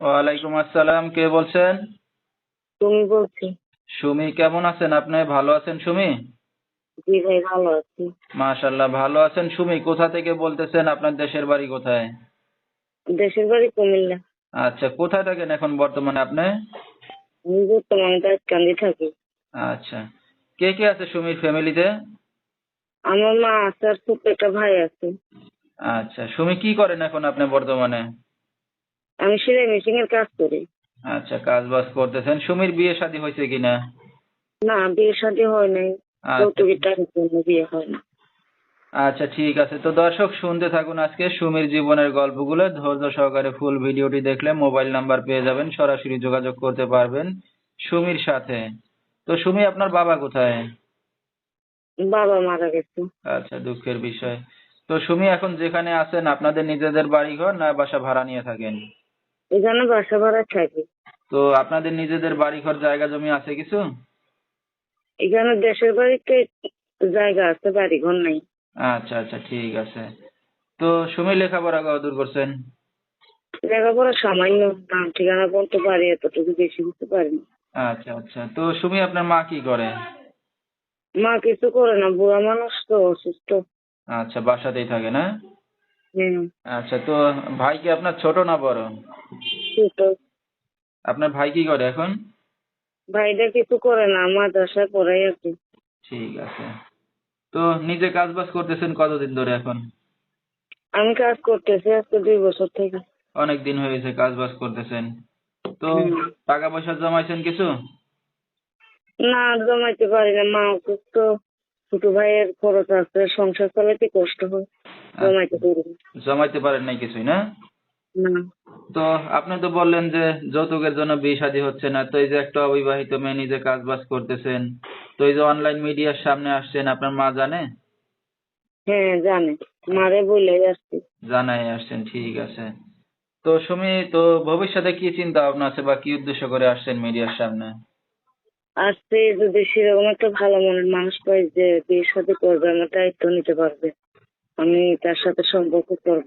ওয়ালাইকুম আসসালাম কে বলছেন? তুমি বলছি। সুমি কেমন আছেন আপনি? ভালো আছেন সুমি? জি ভাই ভালো আছি। মাশাল্লাহ ভালো আছেন সুমি? কোথা থেকে বলতেছেন আপনার দেশের বাড়ি কোথায়? দেশের বাড়ি কুমিল্লা। আচ্ছা কোথায় থাকেন এখন বর্তমানে আপনি? আমি বর্তমানে দাসকান্দি থাকি। আচ্ছা কে কে আছে সুমির ফ্যামিলিতে? আমার মা আছে আর ছোট্ট একটা ভাই আছে। আচ্ছা সুমি কি করেন এখন আপনি বর্তমানে? আমি সেলাই মেশিন এর কাজ করি। আচ্ছা কাজ বাজ করতেছেন। সুমির বিয়ে শাদী হয়েছে কিনা? না বিয়ে শাদী হয় নাই। আচ্ছা। যৌতুকের টাকার জন্য বিয়ে হয় না। আচ্ছা ঠিক আছে। তো দর্শক শুনতে থাকুন আজকে সুমির জীবনের গল্পগুলো। ধৈর্য সহকারে ফুল ভিডিওটি দেখলে মোবাইল নাম্বার পেয়ে যাবেন সরাসরি যোগাযোগ করতে পারবেন সুমির সাথে। তো সুমি আপনার বাবা কোথায়? বাবা মারা গেছে। আচ্ছা দুঃখের বিষয়। তো সুমি এখন যেখানে আছেন আপনাদের নিজেদের বাড়ি ঘর না বাসা ভাড়া নিয়ে থাকেন? এখানে বাসা ভাড়া থাকি। তো আপনাদের নিজেদের বাড়ি ঘর জায়গা জমি আছে কিছু? এখানে দেশের বাড়িতে জায়গা আছে বাড়ি ঘর নাই। আচ্ছা আচ্ছা ঠিক আছে। তো সুমি লেখাপড়া কতদূর করছেন? লেখাপড়া সামান্য নাম ঠিকানা বলতে পারি এতটুকু বেশি বুঝতে পারি না আচ্ছা আচ্ছা। তো সুমি আপনার মা কি করে? মা কিছু করে না বুড়া মানুষ তো অসুস্থ। আচ্ছা বাসাতেই থাকে না? আচ্ছা তো ভাই কি আপনার ছোট না বড়? ছোট। আপনার ভাই কি করে এখন? ভাইটা কিছু করে না মাদ্রাসায় পড়াই আর কি। ঠিক আছে। তো নিজে কাজ বাজ করতেছেন কতদিন ধরে এখন? আমি কাজ করতেছি আজকে দুই বছর থেকে। অনেক দিন হয়েছে কাজ বাজ করতেছেন। তো টাকা পয়সা জমাইছেন কিছু? না জমাইতে পারি না। মা অসুস্থ ছোট ভাইয়ের খরচ আছে সংসার চালাতে কষ্ট হয়। জমাইতে পারেন নাই কিছুই না? তো আপনি তো বললেন যে যৌতুকের জন্য বিয়ে শাদী হচ্ছে না তো এই যে একটা অবিবাহিত মেয়ে নিজে কাজ বাজ করতেছেন তো এই যে অনলাইন মিডিয়ার সামনে আসছেন আপনার মা জানে? হ্যাঁ জানে। মারে বলে আসছি। জানাই আসছেন ঠিক আছে। তো সুমি তো ভবিষ্যতে কি চিন্তা ভাবনা আছে বা কি উদ্দেশ্য করে আসছেন মিডিয়ার সামনে? আসছে যদি সেরকম একটা ভালো মনের মানুষ পাই যে বিয়ের সাথে করবে আমার দায়িত্ব নিতে পারবে। আমি তার সাথে সম্পর্ক করব।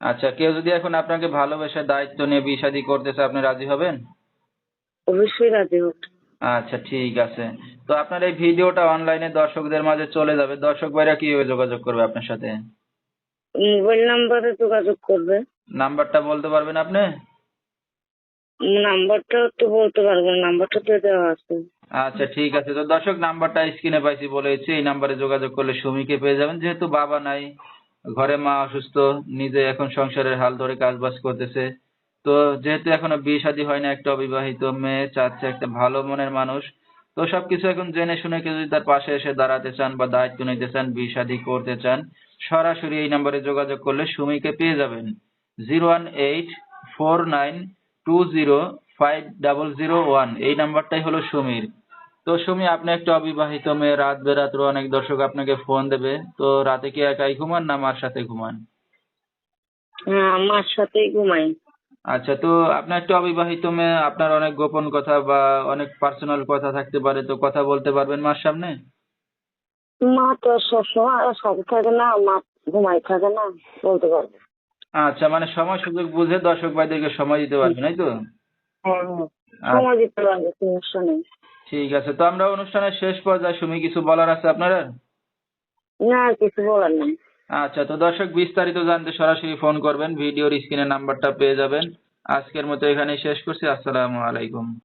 আচ্ছা কেউ যদি এখন আপনাকে ভালোবেসে দায়িত্ব নিয়ে বিয়ে শাদী করতেছে আপনি রাজি হবেন? অবশ্যই রাজি হোক আচ্ছা ঠিক আছে। তো আপনার এই ভিডিওটা অনলাইনে দর্শকদের মাঝে চলে যাবে। দর্শক ভাইরা কীভাবে যোগাযোগ করবে আপনার সাথে? মোবাইল নাম্বারে যোগাযোগ করবে। নাম্বারটা বলতে পারবেন আপনি? নাম্বারটা তো বলতে পারব না, নাম্বারটা তো দেওয়া আছে। আচ্ছা ঠিক আছে। তো দর্শক, নাম্বারটা স্ক্রিনে পাইছি বলেছি এই নাম্বারে যোগাযোগ করলে সুমিকে পেয়ে যাবেন। যেহেতু বাবা নাই, ঘরে মা অসুস্থ, নিজে এখন সংসারের হাল ধরে কাজ বাজ করতেছে। তো যেহেতু এখনও বিয়ে শাদী হয় না, একটা অবিবাহিত মেয়ে, চাচ্ছে একটা ভালো মনের মানুষ। তো সবকিছু এখন জেনে শুনে কেউ যদি তার পাশে এসে দাঁড়াতে চান বা দায়িত্ব নিতে চান, বিয়ে শাদী করতে চান, সরাসরি এই নাম্বারে যোগাযোগ করলে সুমিকে পেয়ে যাবেন। Zero one eight four nine two zero five double zero one এই নাম্বারটাই হলো সুমির। তো সুমি আপনি একটা অবিবাহিত মেয়ে রাত বেরাত্র অনেক দর্শক আপনাকে ফোন দেবে। তো রাতে কি একাই ঘুমান না মার সাথে ঘুমান? আমার সাথেই ঘুমাই। আচ্ছা তো আপনার একটা অবিবাহিত মেয়ে আপনার অনেক গোপন কথা বা অনেক পার্সোনাল কথা থাকতে পারে তো কথা বলতে পারবেন মার সামনে? মা তো সবসময় সাথে থাকে না মা ঘুমাই থাকে না বলতে পারবে আচ্ছা মানে সময় সুযোগ বুঝে দর্শক ভাইদেরকে সময় দিতে পারবে তাই তো? হ্যাঁ হ্যাঁ সময় দিতে পারবে সমস্যা নেই। ঠিক আছে তো আমরা অনুষ্ঠানের শেষ পর্যায়ে সুমি কিছু বলার আছে আপনারা না কিছু বলার নেই। আচ্ছা তো দর্শক বিস্তারিত জানতে সরাসরি ফোন করবেন ভিডিওর স্ক্রিনে নাম্বারটা পেয়ে যাবেন। আজকের মতো এখানে শেষ করছি আসসালামু আলাইকুম।